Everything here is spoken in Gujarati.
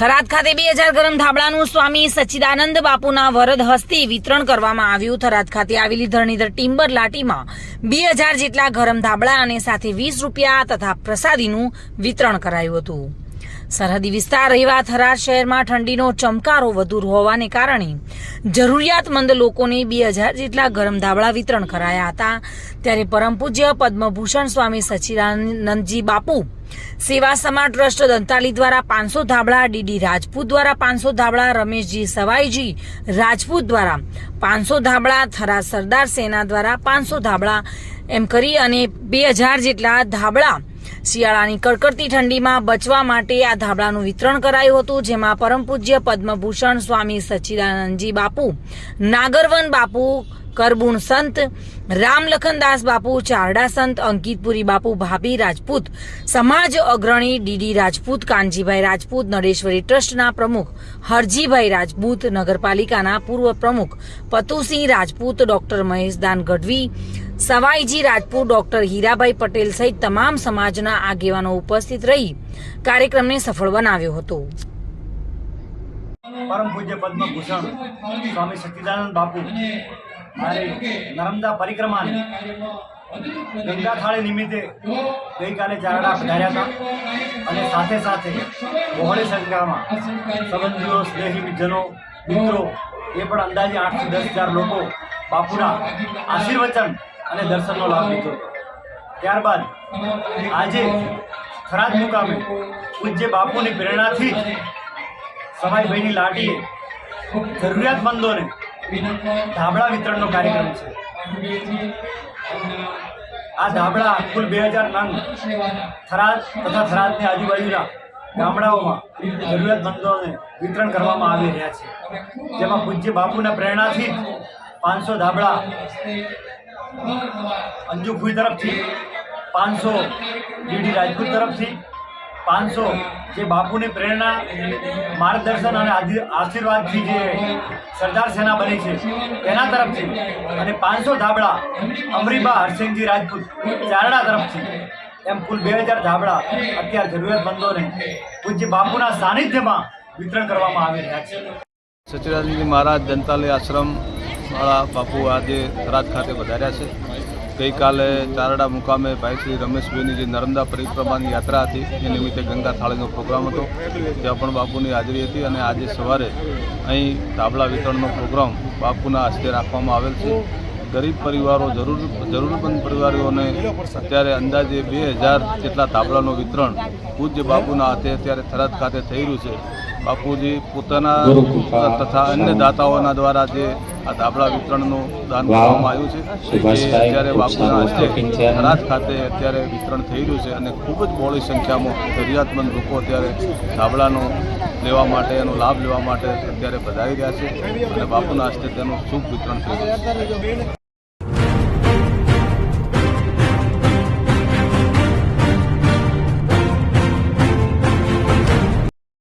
થરાદ ખાતે બે હજાર ગરમ ધાબળાનું સ્વામી સચ્ચિદાનંદ બાપુના વરદ હસ્તે વિતરણ કરવામાં આવ્યું. થરાદ ખાતે આવેલી ધરણીધર ટિમ્બર લાટીમાં બે હજાર જેટલા ગરમ ધાબળા અને સાથે વીસ રૂપિયા તથા પ્રસાદીનું વિતરણ કરાયું હતું. સરહદી વિસ્તાર એવા થરાદ શહેરમાં ઠંડીનો ચમકારો વધુ હોવાને કારણે જરૂરિયાતમંદ લોકોને બે હજાર જેટલા ગરમ ધાબળા વિતરણ કરાયા હતા. ત્યારે પરમ પૂજ્ય પદ્મભૂષણ સ્વામી સચિદાનંદજી બાપુ, સેવા સમાજ ટ્રસ્ટ દંતાલી દ્વારા પાંચસો ધાબળા, ડીડી રાજપૂત દ્વારા પાંચસો ધાબળા, રમેશજી સવાઈજી રાજપૂત દ્વારા પાંચસો ધાબળા થરા સરદાર સેના દ્વારા પાંચસો ધાબળા એમ કરી અને બે હજાર જેટલા ધાબળા શિયાળાની કડકડતી ઠંડીમાં બચવા માટે આ ધાબળાનું વિતરણ કરાયું હતું, જેમાં પરમ પૂજ્ય પદ્મભૂષણ સ્વામી સચ્ચિદાનંદજી બાપુ, નાગરવન બાપુ, કરબુણ સંત રામલખનદાસ બાપુ, ચારડા સંત, અંકિતપુરી બાપુ, ભાભી રાજપૂત, સમાજ અગ્રણી ડીડી રાજપૂત, કાનજીભાઈ રાજપૂત, નરેશ્વરી ટ્રસ્ટના પ્રમુખ, હરજીભાઈ રાજપૂત, નગરપાલિકાના પૂર્વ પ્રમુખ, પતુસિંહ રાજપૂત, ડોક્ટર મહેશદાન ગઢવી સવાઈજી રાજપૂત ડોક્ટર હીરાભાઈ પટેલ સહિત તમામ સમાજના આગેવાનો ઉપસ્થિત રહી કાર્યક્રમને સફળ બનાવ્યો હતો. પરમ પૂજ્ય પદ્મભૂષણ સ્વામી સચ્ચિદાનંદ બાપુ નર્મદા પરિક્રમા ગંગા થાળી નિમિત્તે ગઈકાલે ચારડા પધાર્યા હતા અને સાથે સાથે બહોળી સંખ્યામાં સંબંધીઓ, સ્નેહી મિત્રજનો, મિત્રો, એ પણ અંદાજે આઠથી દસ હજાર લોકો બાપુના આશીર્વચન અને દર્શનનો લાભ લીધો. ત્યારબાદ આજે થરાદ મુકામે પૂજ્ય બાપુની પ્રેરણાથી જ લાટીએ જરૂરિયાતમંદોને ધાબળા વિતરણનો કાર્યક્રમ છે. આ ધાબળા કુલ બે હજાર નંગ થરાદ તથા થરાદની આજુબાજુના ગામડાઓમાં જરૂરિયાતમંદોને વિતરણ કરવામાં આવી રહ્યા છે. જેમાં પૂજ્ય બાપુના પ્રેરણાથી પાંચસો ધાબળા અંજુ ભુઈ તરફથી પાંચસો, ડીડી રાજપૂત તરફથી પાંચસો, જે બાપુની પ્રેરણા, માર્ગદર્શન અને આશીર્વાદથી જે સરદાર સેના બની છે, એના તરફથી અને પાંચસો ધાબળા અમરીબા હરસિંહજી રાજપૂત ચારડા તરફથી, એમ કુલ બે હજાર ધાબળા અત્યારે જરૂરિયાતમંદોને પૂજ્ય બાપુના સાનિધ્યમાં વિતરણ કરવામાં આવી રહ્યા છે. સચિરાજી મહારાજ દંતાલી આશ્રમ વાળા બાપુ આજે થરાદ ખાતે વધાર્યા છે. ગઈકાલે ચારડા મુકામે ભાઈ શ્રી રમેશભાઈની જે નર્મદા પરિક્રમાની યાત્રા હતી એ નિમિત્તે ગંગા થાળીનો પ્રોગ્રામ હતો. ત્યાં પણ બાપુની હાજરી હતી અને આજે સવારે અહીં ધાબળા વિતરણનો પ્રોગ્રામ બાપુના હસ્તે રાખવામાં આવેલ છે. ગરીબ પરિવારો જરૂર જરૂરમંદ પરિવારોને અત્યારે અંદાજે બે હજાર જેટલા ધાબળાનું વિતરણ પૂજ્ય બાપુના હાથે અત્યારે થરાદ ખાતે થઈ રહ્યું છે. બાપુજી પોતાના તથા અન્ય દાતાઓના દ્વારા જે આ ધાબળા વિતરણનું દાન કરવામાં આવ્યું છે. અત્યારે બાપુના હસ્તે થરાદ ખાતે અત્યારે વિતરણ થઈ રહ્યું છે અને ખૂબ જ બહોળી સંખ્યામાં જરૂરિયાતમંદ લોકો અત્યારે ધાબળાનો લેવા માટે એનો લાભ લેવા માટે અત્યારે વધારી રહ્યા છે અને બાપુના હસ્તે તેનું શુભ વિતરણ થઈ રહ્યું છે.